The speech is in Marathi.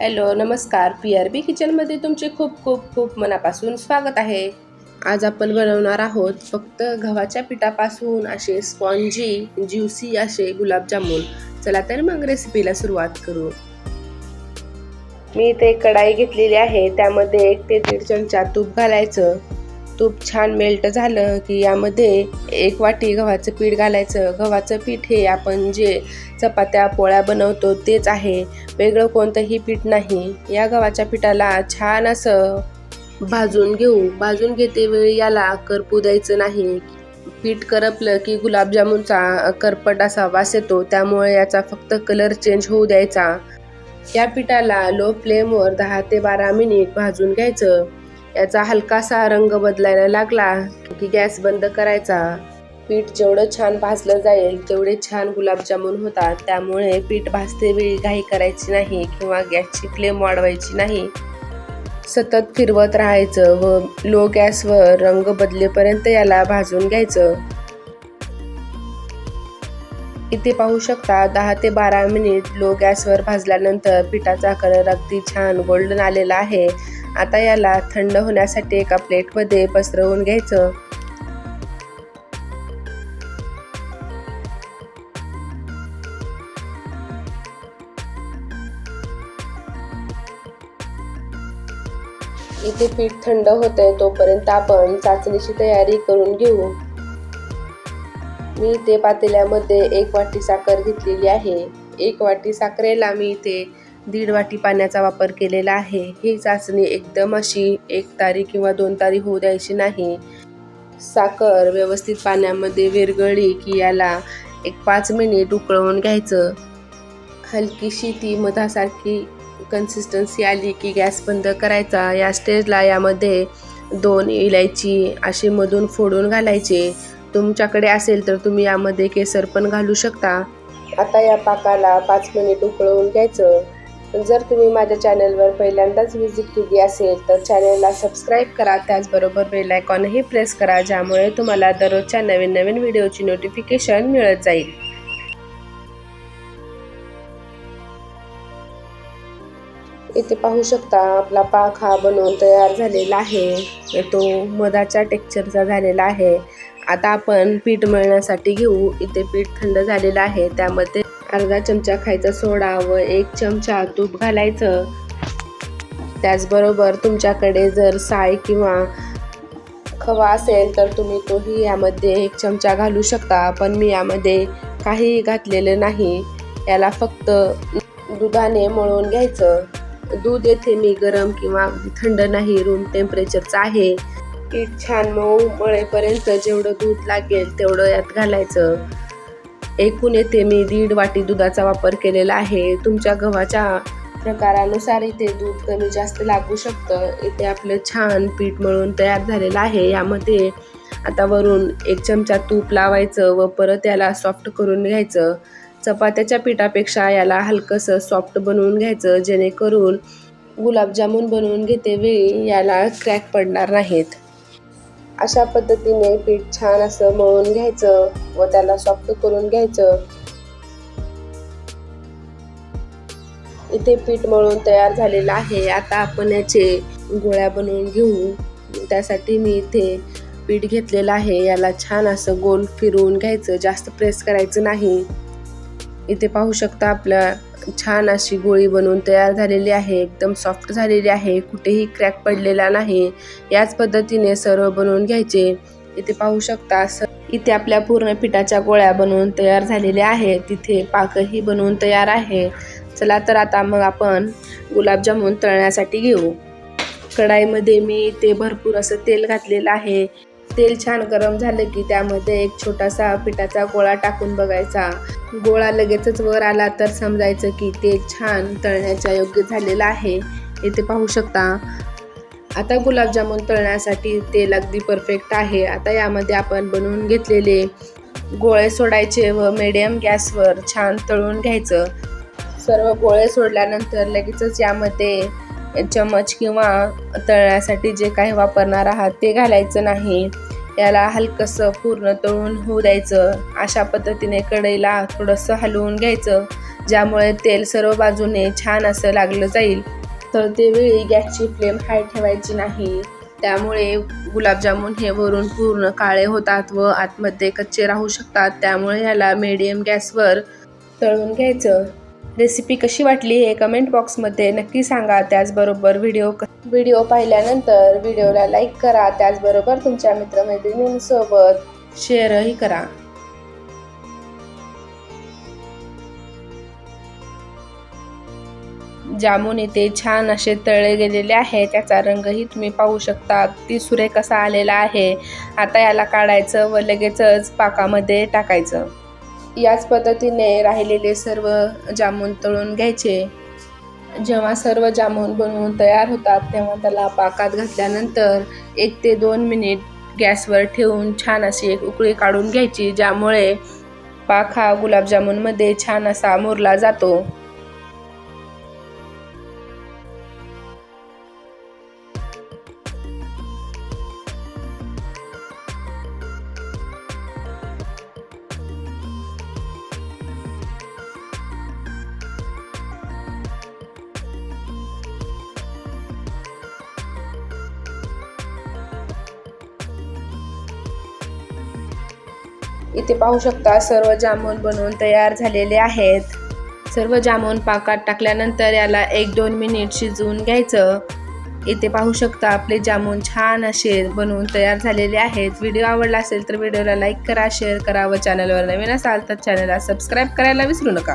हॅलो नमस्कार. पी आर बी किचनमध्ये तुमचे खूप खूप खूप मनापासून स्वागत आहे. आज आपण बनवणार आहोत फक्त गव्हाच्या पिठापासून असे स्पॉन्जी ज्युसी असे गुलाबजामुन. चला तर मग रेसिपीला सुरुवात करू. मी इथे कढाई घेतलेली आहे. त्यामध्ये एक ते दीड चमचा तूप घालायचं. तूप छान मेल्ट झालं की यामध्ये एक वाटी गव्हाचं पीठ घालायचं. गव्हाचं पीठ हे आपण जे चपात्या पोळ्या बनवतो तेच आहे. वेगळं कोणतंही पीठ नाही. या गव्हाच्या पिठाला छान असं भाजून घेऊ. भाजून घेते वेळी याला करपू द्यायचं नाही. पीठ करपलं की गुलाबजामुनचा करपट असा वास येतो. त्यामुळे याचा फक्त कलर चेंज होऊ द्यायचा. या पिठाला लो फ्लेमवर दहा ते बारा मिनिट भाजून घ्यायचं. याचा हलकासा रंग बदलायला लागला की गॅस बंद करायचा. पीठ जेवढं छान भाजलं जाईल तेवढे छान गुलाबजामुन होतात. त्यामुळे पीठ भाजते वेळी घाई करायची नाही किंवा गॅसची फ्लेम वाढवायची नाही. सतत फिरवत राहायचं व लो गॅसवर रंग बदलेपर्यंत याला भाजून घ्यायचं. इथे पाहू शकता दहा ते बारा मिनिट लो गॅसवर भाजल्यानंतर पिठाचा कलर अगदी छान गोल्डन आलेला आहे. आता याला थंड होण्यासाठी एका प्लेटमध्ये पसरवून घ्यायचं. इथे पीठ थंड होतंय तोपर्यंत आपण चाचणीची तयारी करून घेऊ. मी इथे पातेल्यामध्ये एक वाटी साखर घेतलेली आहे. एक वाटी साखरेला मी इथे दीड वाटी पाण्याचा वापर केलेला आहे. ही चाचणी एकदम अशी एक तारी किंवा दोन तारी होऊ द्यायची नाही. साखर व्यवस्थित पाण्यामध्ये विरघळली की याला एक पाच मिनिट उकळवून घ्यायचं. हलकीशी ती मधासारखी कन्सिस्टन्सी आली की गॅस बंद करायचा. या स्टेजला यामध्ये दोन इलायची असे मधून फोडून घालायचे. तुमच्याकडे असेल तर तुम्ही यामध्ये केसर पण घालू शकता. आता या पाकाला पाच मिनिट उकळवून घ्यायचं. जर तुम्ही माझ्या चॅनलवर पहिल्यांदाच व्हिजिट केली असेल तर चॅनलला सबस्क्राईब करा. त्याचबरोबर बेल आयकॉनही प्रेस करा ज्यामुळे तुम्हाला दररोजच्या नवीन नवीन व्हिडिओची नोटिफिकेशन मिळत जाईल. इथे पाहू शकता आपला पाक हा बनवून तयार झालेला आहे. तो मधाच्या टेक्चरचा झालेला आहे. आता आपण पीठ मळण्यासाठी घेऊ. इथे पीठ थंड झालेलं आहे. त्यामध्ये अर्धा चमचा खायचा सोडा व एक चमचा तूप घालायचं. त्याचबरोबर तुमच्याकडे जर साय किंवा खवा असेल तर तुम्ही तोही यामध्ये एक चमचा घालू शकता पण मी यामध्ये काहीही घातलेलं नाही. याला फक्त दुधाने मळून घ्यायचं. दूध येथे मी गरम किंवा थंड नाही रूम टेम्परेचरचं आहे. पीठ छान मऊ मळेपर्यंत जेवढं दूध लागेल तेवढं यात घालायचं. एकूण येथे मी. दीड वाटी दुधाचा वापर केलेला आहे. तुमच्या गव्हाच्या प्रकारानुसार इथे दूध कमी जास्त लागू शकतं. इथे आपलं छान पीठ मळून तयार झालेलं आहे. यामध्ये आता वरून एक चमचा तूप लावायचं व परत याला सॉफ्ट करून घ्यायचं. चपात्याच्या पिठापेक्षा याला हलकंसं सॉफ्ट बनवून घ्यायचं. जेणेकरून गुलाबजामून बनवून घेते वेळी याला क्रॅक पडणार नाहीत. अशा पद्धतीने पीठ छान असं मळून घ्यायचं व त्याला सॉफ्ट करून घ्यायचं. इथे पीठ मळून तयार झालेलं आहे. आता आपण याचे गोळ्या बनवून घेऊ. त्यासाठी मी इथे पीठ घेतलेलं आहे. याला छान असं गोल फिरवून घ्यायचं. जास्त प्रेस करायचं नाही. इथे पाहू शकता आपल्या छान अशी गोळी बनवून तयार झालेली आहे एकदम सॉफ्ट झालेली आहे कुठेही क्रॅक पडलेला नाही. याच पद्धतीने सर्व बनवून घ्यायचे. इथे पाहू शकता इथे आपल्या पूर्ण पिठाच्या गोळ्या बनवून तयार झालेल्या आहेत. तिथे पाकही बनवून तयार आहे. चला तर आता मग आपण गुलाबजामुन तळण्यासाठी घेऊ. कढाईमध्ये मी इथे भरपूर असं तेल घातलेलं आहे. तेल छान गरम झालं की त्यामध्ये एक छोटासा पिठाचा गोळा टाकून बघायचा. गोळा लगेचच वर आला तर समजायचं की तेल छान तळण्याच्या योग्य झालेलं आहे. इथे पाहू शकता. आता गुलाबजामुन तळण्यासाठी तेल अगदी परफेक्ट आहे. आता यामध्ये आपण बनवून घेतलेले गोळे सोडायचे व मिडियम गॅसवर छान तळून घ्यायचं. सर्व गोळे सोडल्यानंतर लगेचच यामध्ये चमच किंवा तळण्यासाठी जे काही वापरणार आहात ते घालायचं नाही. याला हलकंसं पूर्ण तळून होऊ द्यायचं. अशा पद्धतीने कढईला थोडंसं हलवून घ्यायचं ज्यामुळे तेल सर्व बाजूने छान असं लागलं जाईल. तर ते वेळी गॅसची फ्लेम हाय ठेवायची नाही. त्यामुळे गुलाबजामुन हे वरून पूर्ण काळे होतात व आतमध्ये कच्चे राहू शकतात. त्यामुळे ह्याला मिडियम गॅसवर तळून घ्यायचं. रेसिपी कशी वाटली हे कमेंट बॉक्समध्ये नक्की सांगा. त्याचबरोबर व्हिडिओ व्हिडिओ पाहिल्यानंतर व्हिडिओला लाईक करा. त्याचबरोबर तुमच्या मित्रमैत्रिणींसोबत शेअरही करा. जामून इथे छान असे तळले गेलेले आहे त्याचा रंगही तुम्ही पाहू शकता. ती सुरेख कसा आलेला आहे. आता याला काढायचं व लगेचच पाकामध्ये टाकायचं. याच पद्धतीने राहिलेले सर्व जामून तळून घ्यायचे. जेव्हा सर्व जामून बनवून तयार होतात तेव्हा त्याला पाकात घातल्यानंतर एक ते दोन मिनिट गॅसवर ठेवून छान अशी एक उकळी काढून घ्यायची ज्यामुळे पाक हा गुलाबजामुनमध्ये छान असा मुरला जातो. इथे पाहू शकता सर्व जामून बनवून तयार झालेले आहेत. सर्व जामून पाकात टाकल्यानंतर याला एक दोन मिनिट शिजवून घ्यायचं. इथे पाहू शकता आपले जामून छान असे बनवून तयार झालेले आहेत. व्हिडिओ आवडला असेल तर व्हिडिओला लाईक करा शेअर करा व चॅनलवर नवीन असाल तर चॅनलला सबस्क्राईब करायला विसरू नका.